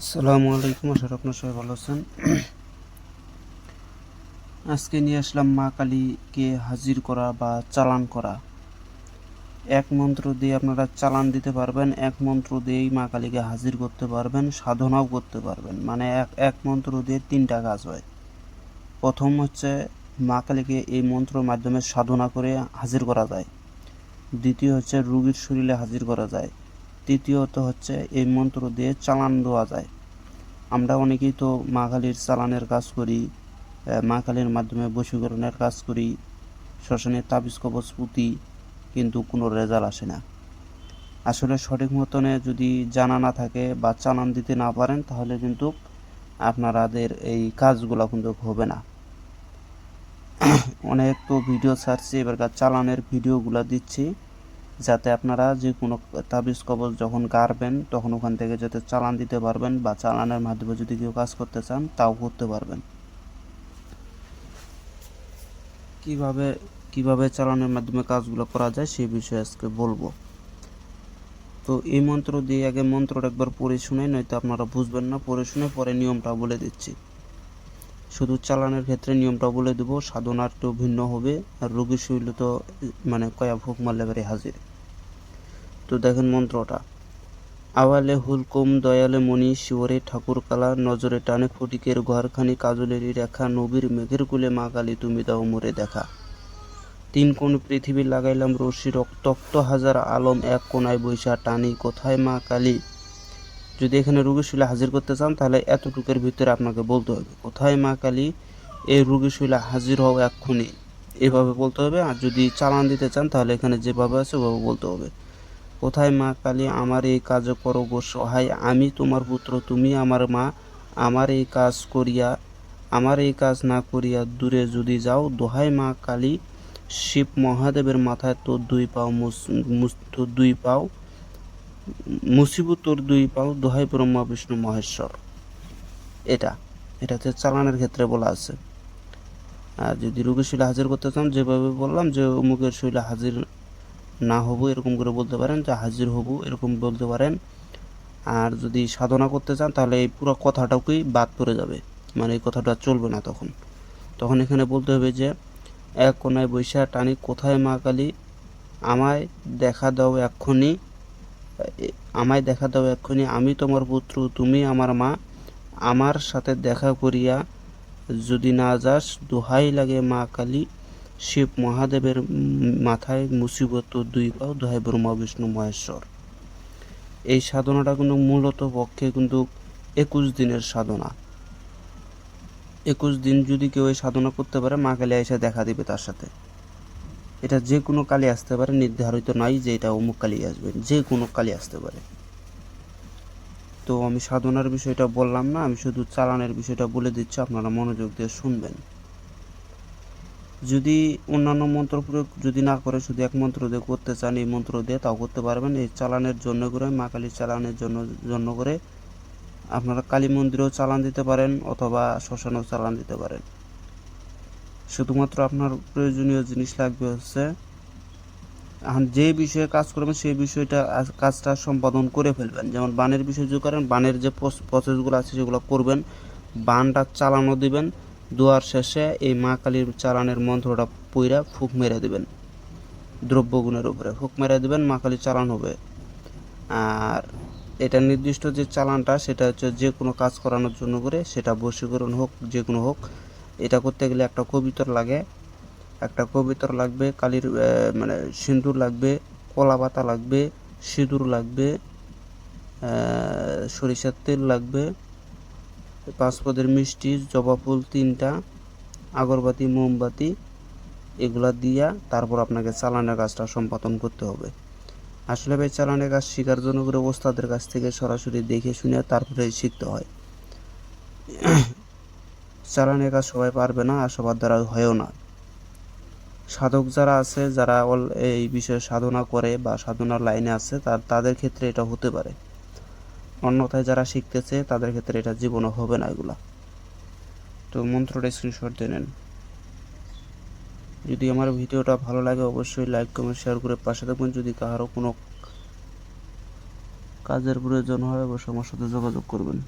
আসসালামু আলাইকুম, আশা আপনার সবাই ভালো আছেন। আজকে নিয়ে আসলাম মা কালীকে হাজির করা বা চালান করা। এক মন্ত্র দিয়ে আপনারা চালান দিতে পারবেন, এক মন্ত্র দিয়েই মা কালীকে হাজির করতে পারবেন, সাধনাও করতে পারবেন। মানে এক এক মন্ত্র দিয়ে তিনটা কাজ হয়। প্রথম হচ্ছে মা কালীকে এই মন্ত্রের মাধ্যমে সাধনা করে হাজির করা যায়। দ্বিতীয় হচ্ছে রুগীর শরীরে হাজির করা যায়। তৃতীয়ত হচ্ছে এই মন্ত্র দিয়ে চালান দেওয়া যায়। আমরা অনেকেই তো মা কালীর চালানের কাজ করি মা কালীর মাধ্যমে বশীকরণের কাজ করি শ্মশানে তাবিজ, কবচ, পুঁতি, কিন্তু কোনো রেজাল্ট আসে না। আসলে সঠিক মতনে যদি জানা না থাকে বা চালান দিতে না পারেন, তাহলে কিন্তু আপনাদের এই কাজগুলো কিন্তু হবে না। অনেক তো ভিডিও ছাড়ছি এবারকার চালানের ভিডিওগুলো দিচ্ছি। যাতে আপনারা যে কোনো তাবিজ কবজ যখন গাড়বেন, তখন ওখান থেকে যাতে চালান দিতে পারবেন বা চালানের মাধ্যমে যদি কেউ কাজ করতে চান, তাও করতে পারবেন। কীভাবে কীভাবে চালানের মাধ্যমে কাজগুলো করা যায় সেই বিষয়ে আজকে বলব। তো এই মন্ত্র দিয়ে আগে মন্ত্রটা একবার পড়ে শুনে নয়তো আপনারা বুঝবেন না, পড়ে শুনে পরে নিয়মটা বলে দিচ্ছি। শুধু চালানের ক্ষেত্রে নিয়মটা বলে দেবো, সাধনার একটু ভিন্ন হবে, আর রোগী শরীর তো মানে কয়া ভোগ মারলে হাজির। তো দেখেন মন্ত্রটা, আওয়ালে হুলকুম দয়ালে মণি, শিওরে ঠাকুর কালা, নজরে টানে ফটিকের ঘরখানি, কাজলেরই রেখা, নবীর মেঘের কুলে মা কালী, তুমি দাও মোরে দেখা। তিন কোন পৃথিবী লাগাইলাম রশি রক্তক্ত হাজার আলম, এক কোনায় বৈশা টানি, কোথায় মা কালী? যদি এখানে রুগীর শৈলে হাজির করতে চান, তাহলে এতটুকুর ভিতরে আপনাকে বলতে হবে। কোথায় মা কালী? এই রুগীর শৈলে হাজির হও এক্ষুনি। এভাবে বলতে হবে। আর যদি চালান দিতে চান, তাহলে এখানে যেভাবে আছে, ওভাবে বলতে হবে। কোথায় মা কালী? আমার এই কাজ করো গো সহায়। আমি তোমার পুত্র, তুমি আমার মা। আমার এই কাজ করিয়া, আমার এই কাজ না করিয়া দূরে যদি যাও দোহাই মা কালী। শিব মহাদেবের মাথায় তোর দুই পাও তোর দুই পাও। মুসিবু তোর দুই পাও, দোহাই ব্রহ্মা, বিষ্ণু, মহেশ্বর। এটা এটাতে চালানের ক্ষেত্রে বলা আছে। আর যদি রোগীর শৈলে হাজির করতে চান, যেভাবে বললাম যে অমুকের শৈলে হাজির না হব, এরকম করে বলতে পারেন, যে হাজির হব, এরকম বলতে পারেন। আর যদি সাধনা করতে চান, তাহলে এই পুরো কথাটাকেই বাদ পড়ে যাবে। মানে এই কথাটা চলবে না তখন। তখন এখানে বলতে হবে যে, এক কোনায় বৈশা টানি, কোথায় মা কালী? আমায় দেখা দাও এক্ষুনি। আমায় দেখা দাও এক্ষুনি। আমি তোমার পুত্র, তুমি আমার মা। আমার সাথে দেখা করিয়া যদি না যাস, দোহাই লাগে মা কালী। শিব মহাদেবের মাথায় মুসিবত দুই পাও দোহাই ব্রহ্মা বিষ্ণু মহেশ্বর। এই সাধনাটা কিন্তু মূলত পক্ষে কিন্তু একুশ দিনের সাধনা। একুশ দিন যদি কেউ এই সাধনা করতে পারে, মা কালী এসে দেখা দিবে তার সাথে। এটা যে কোনো কালী আসতে পারে, নির্ধারিত নাই যে এটা অমুক কালী আসবে, যে কোনো কালী আসতে পারে। তো আমি সাধনার বিষয়টা বললাম না, আমি শুধু চালানের বিষয়টা বলে দিচ্ছি, আপনারা মনোযোগ দিয়ে শুনবেন। যদি অন্যান্য মন্ত্র প্রয়োগ যদি না করে, শুধু এক মন্ত্র দিয়ে করতে চান, এই মন্ত্র দিয়ে তাও করতে পারবেন। এই চালানের জন্য করে, মা কালী চালানের জন্য জন্য করে আপনারা কালী মন্দিরেও চালান দিতে পারেন, অথবা শ্মশানেও চালান দিতে পারেন। শুধুমাত্র আপনার প্রয়োজনীয় জিনিস লাগবে হচ্ছে যে বিষয়ে কাজ করবেন সেই বিষয়টা কাজটা সম্পাদন করে ফেলবেন। যেমন বানের বিষয় যদি করেন, বানের যে প্রসেসগুলো আছে সেগুলো করবেন, বানটা চালানো দিবেন, দোয়ার শেষে এই মা কালীর চালানের মন্ত্রটা পইরা ফুক মেরে দিবেন, দ্রব্যগুণের উপরে ফুক মেরে দিবেন, মা কালী চালান হবে। আর এটা নির্দিষ্ট যে চালানটা, সেটা হচ্ছে যে কোনো কাজ করানোর জন্য করে সেটা বশীকরণ হোক, যে কোনো হোক এটা করতে গেলে একটা কবিতর লাগে। একটা কবিতর লাগবে, কালির মানে সিঁদুর লাগবে, কলা পাতা লাগবে, সিঁদুর লাগবে সরিষার তেল লাগবে পাঁচ পদের মিষ্টি, জবা ফুল তিনটা, আগরবাতি, মোমবাতি এগুলা দিয়া তারপর আপনাকে চালানের কাজটা সম্পাদন করতে হবে। আসলে ভাই, চালানের কাজ শেখার জন্য করে ওস্তাদের কাছ থেকে সরাসরি দেখে শুনে তারপরে শিখতে হয়। চালানের কাজ সবাই পারবে না আর সবার দ্বারা হয়ও না। সাধক যারা আছে, যারা অল এই বিষয়ে সাধনা করে বা সাধনার লাইনে আছে, তার, তাদের ক্ষেত্রে এটা হতে পারে। অন্যথায় যারা শিখতেছে, তাদের ক্ষেত্রে এটা জীবনও হবে না এগুলা। তো মন্ত্রটা স্ক্রিনশট দিয়ে নেন। যদি আমার ভিডিওটা ভালো লাগে, অবশ্যই লাইক কমেন্ট শেয়ার করে পাশে থাকবেন। যদি কারও কোনো কাজের প্রয়োজন হয়, অবশ্যই আমার সাথে যোগাযোগ করবেন।